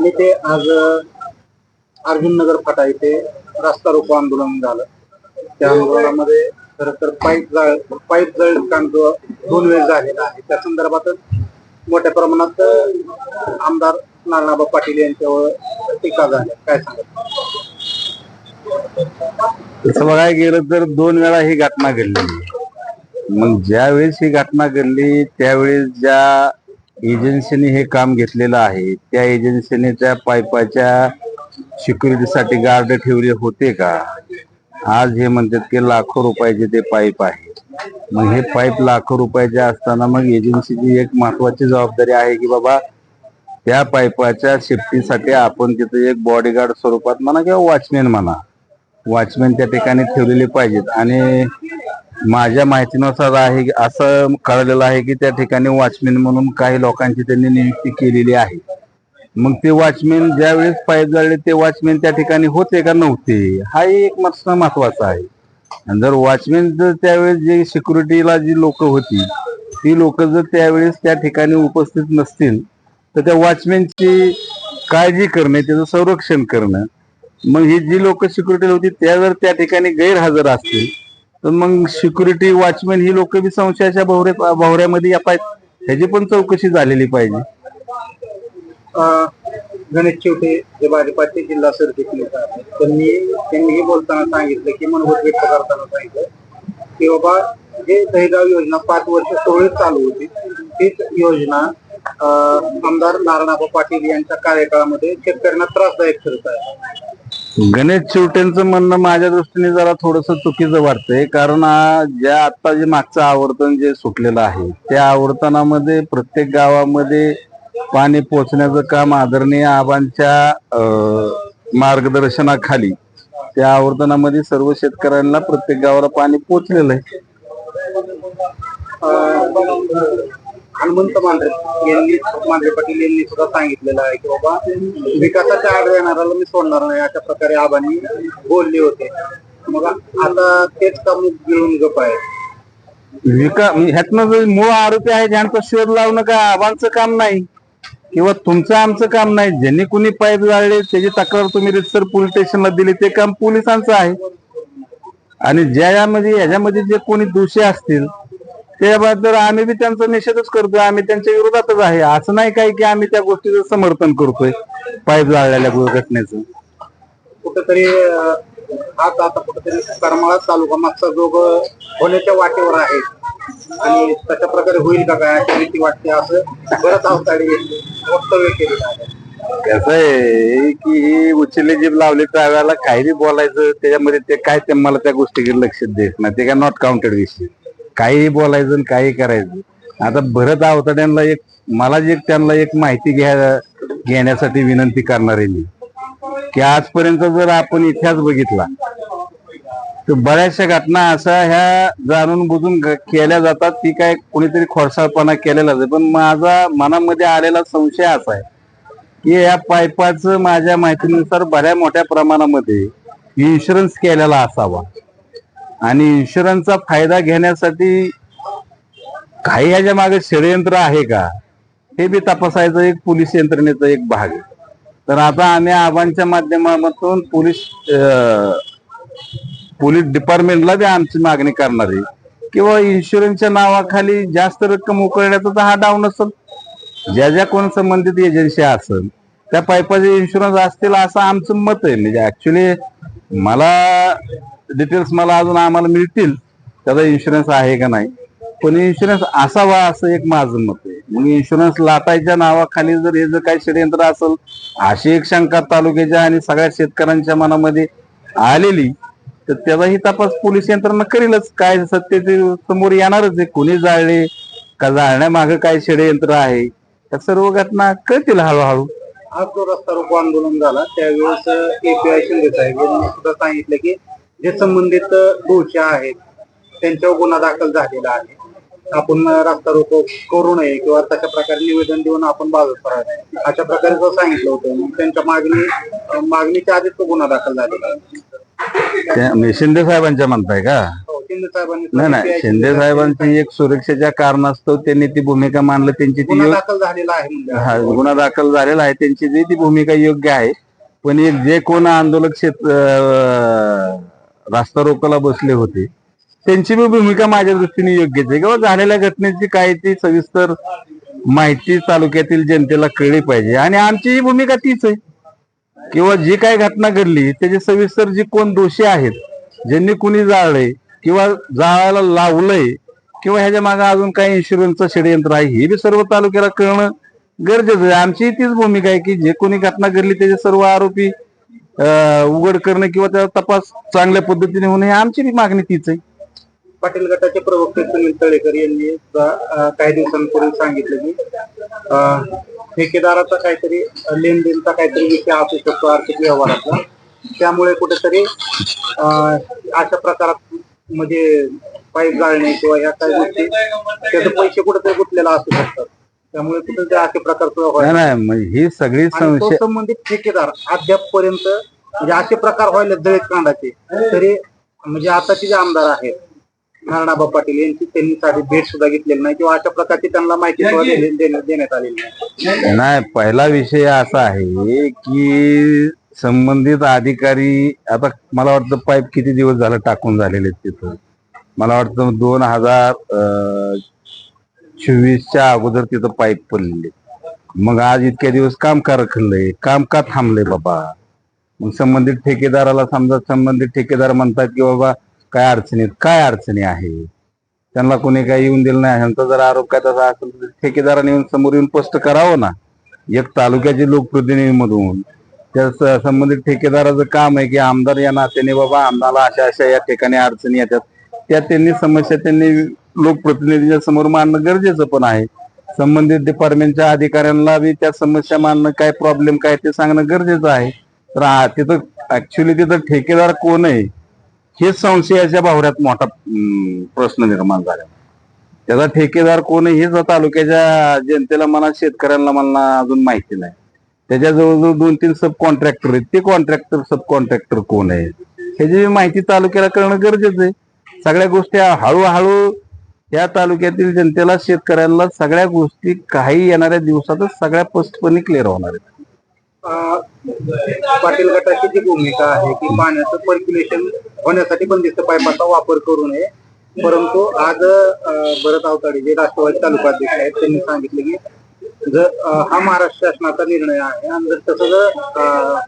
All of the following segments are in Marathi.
मी ते आज अर्जुन नगर फाटा इथे रास्ता रोको आंदोलन झालं. त्या आंदोलनामध्ये खरं तर पाईप जळ पाईप जळ काम दोन वेळ झालेला आहे. त्या संदर्भातच मोठ्या प्रमाणात आमदार नानाबा पाटील यांच्यावर टीका झाली. काय सांगत तसं बघायला गेलं तर दोन वेळा ही घटना घडली. मग ज्यावेळेस ही घटना घडली त्यावेळेस ज्या एजन्सीने हे काम घेतलेलं आहे. त्या एजन्सीने त्या पाईपाच्या सिक्युरिटीसाठी गार्ड ठेवले होते का? आज हे म्हणतात की लाखो रुपयाचे ते पाईप आहे. मग हे पाईप लाखो रुपयाचे असताना मग एजन्सीची एक महत्वाची जबाबदारी आहे की बाबा त्या पाईपाच्या सेफ्टीसाठी आपण तिथे एक बॉडीगार्ड स्वरूपात म्हणा किंवा वॉचमॅन म्हणा वॉचमॅन त्या ठिकाणी ठेवलेले पाहिजेत. आणि माझ्या माहितीनुसार आहे असं कळलेलं आहे की त्या ठिकाणी वॉचमॅन म्हणून काही लोकांची त्यांनी नियुक्ती केलेली आहे. मग ते वॉचमॅन ज्यावेळेस पाहिजे झाले जाळले ते वॉचमॅन त्या ठिकाणी होते का नव्हते? हा एक प्रश्न महत्त्वाचा आहे. आणि जर वॉचमॅन जर त्यावेळेस जे सिक्युरिटीला जी लोक होती ती लोक जर त्यावेळेस त्या ठिकाणी उपस्थित नसतील तर त्या वॉचमॅनची काळजी करणे त्याचं संरक्षण करणं मग ही जी लोक सिक्युरिटी होती त्या जर त्या ठिकाणी गैरहजर असतील तर मग सिक्युरिटी वॉचमॅन ही लोक बी संशयाच्या भोवऱ्या भोवऱ्यामध्ये या पाहिजे ह्याची पण चौकशी झालेली पाहिजे. अं, गणेश चिवटे जे भाजपाचे जिल्हा सरचिटणीस आहेत त्यांनी त्यांनीही बोलताना सांगितलं की मनोगत व्यक्त करताना सांगितलं की बाबा जे दहेगाव योजना पाच वर्ष सोळीत चालू होती. तीच योजना अं, आमदार नारायणाबा पाटील यांच्या कार्यकाळामध्ये शेतकऱ्यांना त्रासदायक ठरत आहे. गणेश चिवटेंचं म्हणणं माझ्या दृष्टीने जरा थोडस चुकीचं वाटतंय. कारण ज्या आता जे मागचं आवर्तन जे सुटलेलं आहे त्या आवर्तनामध्ये प्रत्येक गावामध्ये पाणी पोचण्याचं काम आदरणीय आबांच्या मार्गदर्शनाखाली त्या आवर्तनामध्ये सर्व शेतकऱ्यांना प्रत्येक गावाला पाणी पोचलेलं आहे. हनुमंत मांढरे यांनी मांढरे पाटील यांनी सुद्धा सांगितलेलं आहे की बाबा विकासाच्या आड येणाऱ्याला मी सोडणार नाही अशा प्रकारे आबांनी बोलले होते. मग आता तेच काम गिळून गप आहे. विका ह्यातनं मूळ आरोपी आहे ज्यांचा शोध लावणं का आबांचं काम नाही किंवा तुमचं आमचं काम नाही ज्यांनी कुणी पाईप जाळले त्याची तक्रार तुम्ही रितसर पोलीस स्टेशनला दिली ते काम पोलिसांचं आहे. आणि ज्या यामध्ये याच्यामध्ये जे कोणी दोषी असतील त्याबद्दल आम्ही बी त्यांचा निषेधच करतोय आम्ही त्यांच्या विरोधातच आहे. असं नाही काय की आम्ही त्या गोष्टीचं समर्थन करतोय पाईप जाळलेल्या घटनेचं कुठेतरी हाच आता कुठेतरी करमाळा तालुका मागचा जोग होण्याच्या वाटेवर आहे. आणि तशा प्रकारे होईल का काय अशी भीती वाटते असं बरंच अवताळी वक्तव्य केलेलं आहे. कसं आहे की ही उचलली जीभ लावली त्यावेळेला काही बी बोलायचं त्याच्यामध्ये ते काय ते मला त्या गोष्टीकडे लक्ष देत नाही. ते काय नॉट काउंटेड विषय. काही बोलायचं आणि काही करायचं. आता भरत आवताड्यांना एक मला जे त्यांना एक माहिती घ्या घेण्यासाठी विनंती करणार आहे मी. की आजपर्यंत जर आपण इतिहास बघितला तर बऱ्याचशा घटना अशा ह्या जाणून बुजून केल्या जातात. ती काय कोणीतरी खोडसाळपणा केलेला आहे. पण माझा मनामध्ये आलेला संशय असा आहे की या पायपाचं माझ्या माहितीनुसार बऱ्या मोठ्या प्रमाणामध्ये इन्शुरन्स केलेला असावा. आणि इन्शुरन्सचा फायदा घेण्यासाठी काही ह्याच्या मागे षडयंत्र आहे का? हे बी तपासायचं एक पोलीस यंत्रणेचा एक भाग आहे. तर आता आम्ही आबांच्या माध्यमातून पोलीस पोलीस डिपार्टमेंटला बी आमची मागणी करणार आहे. किंवा इन्शुरन्सच्या नावाखाली जास्त रक्कम उकळण्याचा तर हा डाऊन असेल. ज्या ज्या कोण संबंधित एजन्सी असेल त्या पायपाचे इन्शुरन्स असतील असं आमचं मत आहे. म्हणजे ऍक्च्युली मला डिटेल्स मला अजून आम्हाला मिळतील. त्याचा इन्शुरन्स आहे का नाही? पण इन्शुरन्स असावा असं एक माझं मत आहे. मग इन्शुरन्स लाटायच्या नावाखाली जर हे जर काही षडयंत्र असेल अशी एक शंका तालुक्याच्या आणि सगळ्या शेतकऱ्यांच्या मनामध्ये आलेली तर त्याचाही तपास पोलीस यंत्रणा करीलच. काय सत्य ते समोर येणारच आहे. कोणी जाळले का जाळण्यामागं काय षडयंत्र आहे? त्या सर्व घटना कळतील हळूहळू. आज जो रस्ता रोको आंदोलन झाला त्यावेळेस एपीआय शिंदे साहेब यांनी सुद्धा सांगितलं की जे संबंधित दोषी आहेत त्यांच्यावर गुन्हा दाखल झालेला आहे. आपण रस्ता रोको करू नये किंवा तशा प्रकारे निवेदन देऊन आपण बाजू करावे अशा प्रकारे जो सांगितलं होतं त्यांच्या मागणी मागणीच्या आधीच तो गुन्हा दाखल झालेला आहे. त्या- मी शिंदे साहेबांच्या म्हणताय का? हो, शिंदे साहेबांनी नाही नाही शिंदे साहेबांची एक सुरक्षेच्या कारणास्तव त्यांनी ती भूमिका मांडलं त्यांची ती गुन्हा दाखल झालेला आहे म्हणजे हा, गुन्हा दाखल झालेला आहे त्यांची जी ती भूमिका योग्य आहे. पण एक जे कोण आंदोलक क्षेत्र रास्ता रोकोला बसले होते त्यांची बी भूमिका माझ्या दृष्टीने योग्यच आहे. किंवा झालेल्या घटनेची काय ती सविस्तर माहिती तालुक्यातील जनतेला कळली पाहिजे. आणि आमची ही भूमिका तीच आहे. किंवा जी काय घटना घडली त्याचे सविस्तर जे कोण दोषी आहेत ज्यांनी कुणी जाळलंय किंवा जाळायला लावलंय किंवा ह्याच्या मागे अजून काही इन्शुरन्सचं षडयंत्र आहे हे बी सर्व तालुक्याला कळणं गरजेचं आहे. आमची तीच भूमिका आहे की जे कोणी घटना घडली त्याचे सर्व आरोपी उघड करणं किंवा त्याचा तपास चांगल्या पद्धतीने होणं ही आमची बी मागणी तीच आहे. पाटील गटाचे प्रवक्ते सुनील तळेकर यांनी काही दिवसांपूर्वी सांगितलं की ठेकेदाराचा काहीतरी लेनदेनचा काहीतरी विषय असू शकतो आर्थिक व्यवहाराचा. त्यामुळे कुठेतरी अशा प्रकारात म्हणजे पाईप जाळणे किंवा या काही गोष्टी त्याचे पैसे कुठेतरी गुंतलेला असू शकतात. त्यामुळे कुठेतरी अशा प्रकारचं नाही व्हायला नाही म्हणजे ही सगळी आणि तो संशय संबंधित ठेकेदार अद्यापपर्यंत म्हणजे असे प्रकार व्हायला दलित कांडाचे तरी म्हणजे आताचे जे आमदार आहेत नारायणबा पाटील यांची त्यांनी साधी भेट सुद्धा घेतलेली नाही किंवा अशा प्रकारची त्यांना माहिती सुद्धा देण्यात आलेली नाही. नाही पहिला विषय असा आहे की संबंधित अधिकारी आता मला वाटतं पाईप किती दिवस झालं टाकून झालेले आहेत तिथं? मला वाटतं दोन हजार चोवीसच्या अगोदर तिथं पाईप पडलेले मग आज इतक्या दिवस काम का रखलंय काम का थांबलंय बाबा? मग संबंधित ठेकेदाराला समजा संबंधित ठेकेदार म्हणतात की बाबा काय अडचणीत काय अडचणी आहे? त्यांना कोणी काही येऊन दिलं नाही. ह्यांचा जर आरोप काय तसा असेल तर ठेकेदाराने येऊन समोर येऊन स्पष्ट करावं ना. एक तालुक्याचे लोकप्रतिनिधी मधून त्या संबंधित ठेकेदाराचं काम आहे की आमदार या नात्याने बाबा आम्हाला अशा अशा या ठिकाणी अडचणी येतात. त्या त्यांनी समस्या त्यांनी लोकप्रतिनिधींच्या समोर मांडणं गरजेचं पण आहे. संबंधित डिपार्टमेंटच्या अधिकाऱ्यांना बी त्या समस्या मांडणं काय प्रॉब्लेम काय ते सांगणं गरजेचं आहे. तर तिथं ऍक्च्युली तिथं ठेकेदार कोण आहे हेच संशयाच्या भावऱ्यात मोठा प्रश्न निर्माण झाला. त्याचा ठेकेदार कोण आहे हेच तालुक्याच्या जनतेला म्हणा शेतकऱ्यांना मला अजून माहिती नाही. त्याच्या जवळजवळ दोन तीन सब कॉन्ट्रॅक्टर आहेत. ते कॉन्ट्रॅक्टर सब कॉन्ट्रॅक्टर कोण आहे? ह्याची माहिती तालुक्याला करणं गरजेचं आहे. सगळ्या गोष्टी हळूहळू या तालुक्यातील जनतेला शेतकऱ्यांना सगळ्या गोष्टी काही येणाऱ्या दिवसातच सगळ्या स्पष्टपणे क्लिअर होणार आहेत. पाटील गटाची जी भूमिका आहे की पाण्याचं पर्क्युलेशन होण्यासाठी बंदिस्त पाईपाचा वापर करू नये. परंतु आज भरत आवताडे जे राष्ट्रवादी तालुका अध्यक्ष आहेत त्यांनी सांगितले की जर हा महाराष्ट्र शासनाचा निर्णय आहे आणि जर तसं जर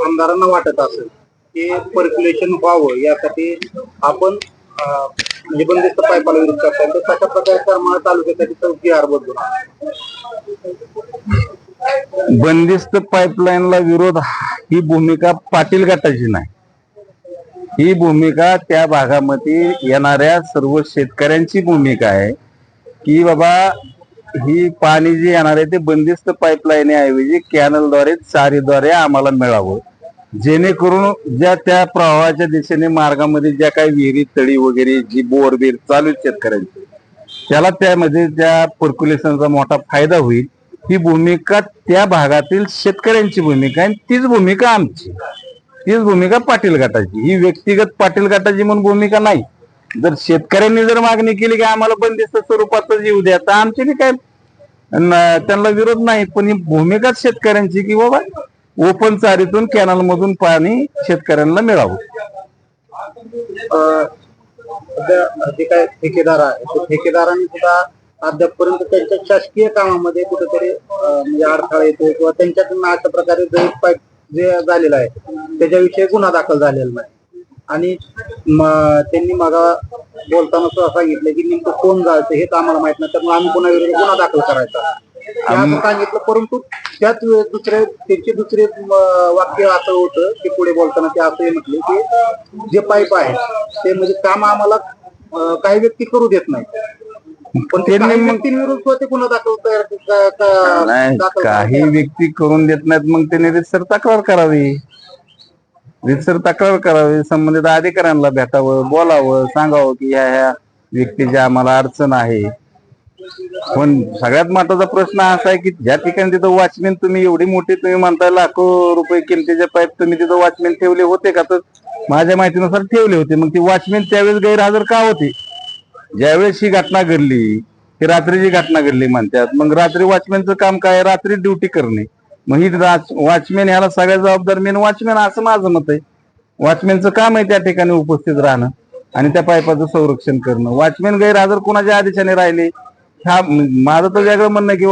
आमदारांना वाटत असेल की पर्क्युलेशन व्हावं यासाठी आपण म्हणजे बंदिस्त पायपाला विरोध करताय तर तशा प्रकारे करमाळा तालुक्यासाठी चौकी आर बदलून बंदिस्त पाईपलाईनला विरोध ही भूमिका पाटील गटाची नाही. ही भूमिका त्या भागामध्ये येणाऱ्या सर्व शेतकऱ्यांची भूमिका आहे. की बाबा ही पाणी जे येणार आहे ते बंदिस्त पाईपलाईन ऐवजी कॅनलद्वारे चारीद्वारे आम्हाला मिळावं. जेणेकरून ज्या त्या प्रवाहाच्या दिशेने मार्गामध्ये ज्या काही विहिरी तळी वगैरे जी बोर बीर चालू शेतकऱ्यांची त्याला त्यामध्ये त्या पर्क्युलेशनचा मोठा फायदा होईल. ही भूमिका त्या भागातील शेतकऱ्यांची भूमिका आहे आणि तीच भूमिका आमची. तीच भूमिका पाटील गटाची. ही व्यक्तिगत पाटील गटाची म्हणून भूमिका नाही. जर शेतकऱ्यांनी जर मागणी केली की आम्हाला बंदिस्त स्वरूपातच येऊ द्या तर आमची बी काय त्यांना विरोध नाही पण ही भूमिकाच शेतकऱ्यांची की बाबा ओपन चारीतून कॅनल मधून पाणी शेतकऱ्यांना मिळावं. जे काय ठेकेदार आहे ठेकेदारांनी सुद्धा अद्यापपर्यंत त्यांच्या शासकीय कामामध्ये कुठेतरी म्हणजे अडथळा येतो किंवा त्यांच्याकडून अशा प्रकारे जे झालेलं आहे त्याच्याविषयी गुन्हा दाखल झालेला नाही. आणि त्यांनी मग बोलताना सुद्धा सांगितलं की नेमकं कोण जायचं हेच आम्हाला माहीत नाही त्यामुळे आम्ही विरोधी गुन्हा दाखल करायचा. असं सांगितलं परंतु त्याच वेळेस दुसरे त्यांचे दुसरे म, वाक्य असं होतं की पुढे बोलताना ते असं म्हटले की जे पाईप आहे ते म्हणजे काम आम्हाला अं, काही व्यक्ती करू देत नाही. पण ते त्यांनी मग- व्यक्तींविरुद्ध ते गुन्हा दाखल तयार का- का- नाही दाखल काही व्यक्ती करून देत नाहीत मग त्यांनी रितसर तक्रार करावी. रितसर तक्रार करावी संबंधित अधिकाऱ्यांना भेटावं बोलावं सांगावं की ह्या ह्या व्यक्तीची आम्हाला अडचण आहे. पण सगळ्यात महत्त्वाचा प्रश्न असा आहे की ज्या ठिकाणी तिथं वॉचमॅन तुम्ही एवढी मोठी तुम्ही म्हणताय लाखो रुपये किमतीचे पाईप तुम्ही तिथं वॉचमॅन ठेवले होते का? तर माझ्या माहितीनुसार ठेवले होते. मग ती वॉचमॅन त्यावेळेस गैरहजर का होते? ज्यावेळेस ही घटना घडली ही रात्रीची घटना घडली म्हणतात. मग रात्री वॉचमॅनचं काम काय? रात्री ड्युटी करणे. मग ही वॉचमॅन ह्याला सगळ्या जबाबदार मेन वॉचमॅन असं माझं मत आहे. वॉचमॅनचं काम आहे त्या ठिकाणी उपस्थित राहणं आणि त्या पायपाचं संरक्षण करणं. वॉचमॅन गैरहजर कोणाच्या आदेशाने राहिले? ह्या माझं तर वेगळं म्हणणं की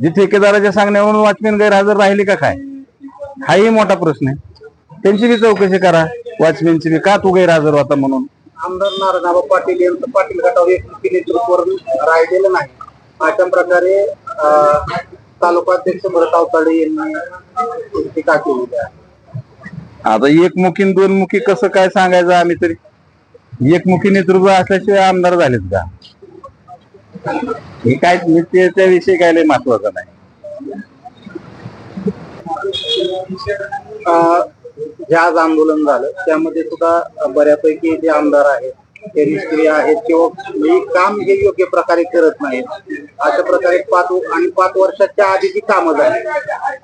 जे ठेकेदाराच्या सांगण्यावरून वॉचमॅन गैरहजर राहिले का काय? हाही मोठा प्रश्न आहे. त्यांची बी चौकशी करा. वॉचमॅनची बी. का तू गैरहजर होता म्हणून? आमदार नारायणराव पाटील यांचं पाटील गटावर एक नेतृत्व राहिलेलं नाही. अशा प्रकारे तालुकाध्यक्ष भरत अवताडे यांनी टीका केलेली आहे. आता एकमुखी आणि दोनमुखी कसं काय सांगायचं आम्ही तरी? एकमुखी नेतृत्व असल्याशिवाय आमदार झालेत का? हे काय मी ते- त्याविषयी काय लय महत्वाचं नाही. जे आज आंदोलन झालं त्यामध्ये सुद्धा बऱ्यापैकी जे आमदार आहेत ते निष्क्रिय आहेत किंवा हे काम हे योग्य प्रकारे करत नाहीत. अशा प्रकारे पाच आणि पाच वर्षाच्या आधी जी कामं झाली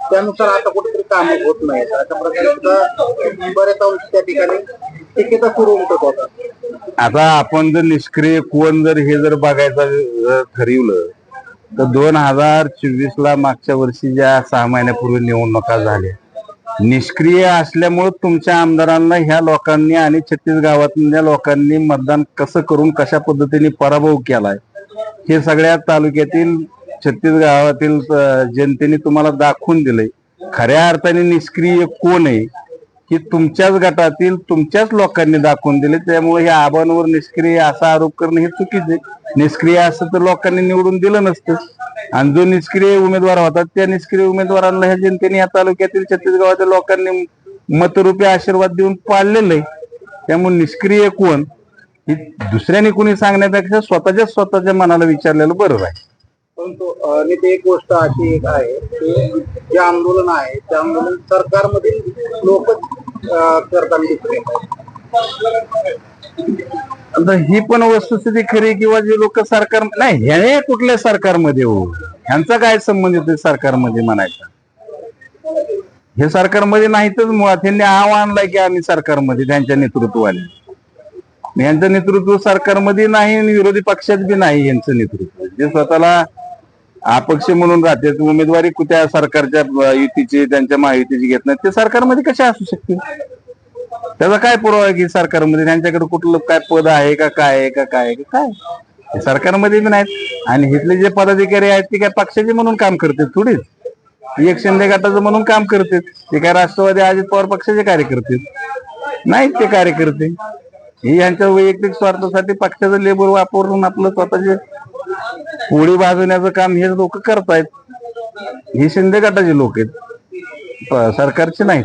त्यानुसार आता कुठेतरी कामं होत नाहीत. अशा प्रकारे बरेच अंश त्या ठिकाणी टिकेचा सुरू उमटत होता आता आपण जर निष्क्रिय कोण जर हे जर बघायचं ठरवलं तर दोन हजार चोवीस ला मागच्या वर्षी ज्या सहा महिन्यापूर्वी निवडणुका झाल्या निष्क्रिय असल्यामुळे तुमच्या आमदारांना ह्या लोकांनी आणि छत्तीस गावातल्या लोकांनी मतदान कसं करून कशा पद्धतीने पराभव केलाय हे सगळ्या तालुक्यातील छत्तीस गावातील जनतेने तुम्हाला दाखवून दिलंय. खऱ्या अर्थाने निष्क्रिय कोण आहे ही तुमच्याच गटातील तुमच्याच लोकांनी दाखवून दिले त्यामुळे हे आबांवर निष्क्रिय असा आरोप करणं हे चुकीचे निष्क्रिय असं तर लोकांनी निवडून दिलं नसतं. आणि जो निष्क्रिय उमेदवार होता त्या निष्क्रिय उमेदवारांना ह्या जनतेने या तालुक्यातील छत्तीस लोकांनी मतरूपी आशीर्वाद देऊन पाळलेलं आहे. त्यामुळे निष्क्रिय कोण ही दुसऱ्याने कोणी सांगण्यापेक्षा स्वतःच्या स्वतःच्या मनाला विचारलेलं बरं आहे परंतु नेते एक गोष्ट अशी एक आहे की जे आंदोलन आहे ते आंदोलन सरकारमधील लोक करताना. आता ही पण वस्तुस्थिती खरी किंवा जे लोक सरकार नाही हे कुठल्या सरकारमध्ये हो? ह्यांचा काय संबंध येतो सरकारमध्ये म्हणायचा? हे सरकारमध्ये नाहीतच मुळात. त्यांनी आणलाय की आम्ही सरकारमध्ये त्यांच्या नेतृत्वाने. यांचं नेतृत्व सरकारमध्ये नाही आणि विरोधी पक्षात बी नाही यांचं नेतृत्व. जे स्वतःला अपक्ष म्हणून राहते उमेदवारी कुठ्या सरकारच्या युतीची त्यांच्या महायुतीची घेत नाही ते सरकारमध्ये कशा असू शकतील त्याचा काय पुरावा आहे की सरकारमध्ये? त्यांच्याकडे कुठलं काय पद आहे का काय आहे का काय आहे का काय सरकारमध्ये बी नाहीत. आणि इथले जे पदाधिकारी आहेत ते काय पक्षाचे म्हणून काम करतात थोडीच एक शिंदे गटाचं म्हणून काम करतात. ते काय राष्ट्रवादी अजित पवार पक्षाचे कार्यकर्ते? नाहीत ते कार्यकर्ते. हे यांच्या वैयक्तिक स्वार्थासाठी पक्षाचं लेबर वापरून आपलं स्वतःचे पोळी भाजवण्याचं काम हे लोक करतायत. हे शिंदे गटाचे लोक आहेत. सरकारचे नाहीत.